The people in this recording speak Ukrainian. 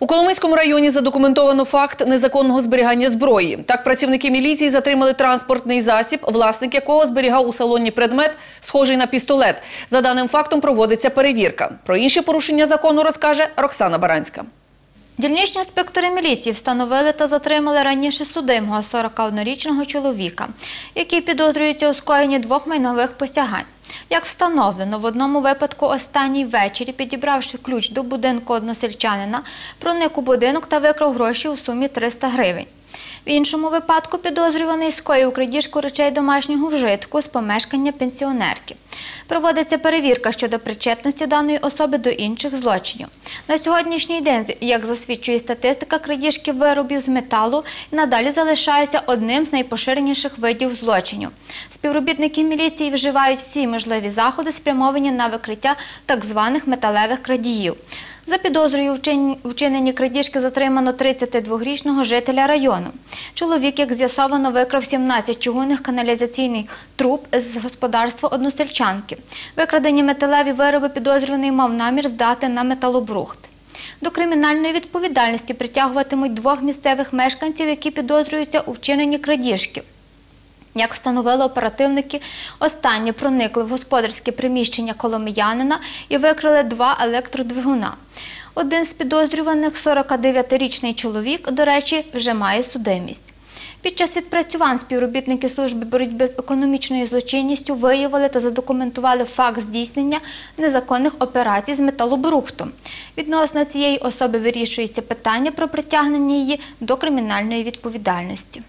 У Коломийському районі задокументовано факт незаконного зберігання зброї. Так, працівники міліції затримали транспортний засіб, власник якого зберігав у салоні предмет, схожий на пістолет. За даним фактом проводиться перевірка. Про інші порушення закону розкаже Роксана Баранська. Дільничні інспектори міліції встановили та затримали раніше судимого 41-річного чоловіка, який підозрюється у скоєнні двох майнових посягань. Як встановлено, в одному випадку останній ввечері, підібравши ключ до будинку односельчанина, проник у будинок та викрав гроші у сумі 300 гривень. В іншому випадку підозрюваний скоїв крадіжку речей домашнього вжитку з помешкання пенсіонерки. Проводиться перевірка щодо причетності даної особи до інших злочинів. На сьогоднішній день, як засвідчує статистика, крадіжки виробів з металу надалі залишаються одним з найпоширеніших видів злочинів. Співробітники міліції вживають всі можливі заходи, спрямовані на викриття так званих металевих крадіїв. За підозрою у вчин- у вчиненні крадіжки затримано 32-річного жителя району. Чоловік, як з'ясовано, викрав 17 чугунних каналізаційних труб з господарства односельчанки. Викрадені металеві вироби підозрюваний мав намір здати на металобрухт. До кримінальної відповідальності притягуватимуть двох місцевих мешканців, які підозрюються у вчиненні крадіжки. Як встановили оперативники, останні проникли в господарське приміщення коломиянина і викрили два електродвигуна. Один з підозрюваних, 49-річний чоловік, до речі, вже має судимість. Під час відпрацювань співробітники служби боротьби з економічною злочинністю виявили та задокументували факт здійснення незаконних операцій з металобрухтом. Відносно цієї особи вирішується питання про притягнення її до кримінальної відповідальності.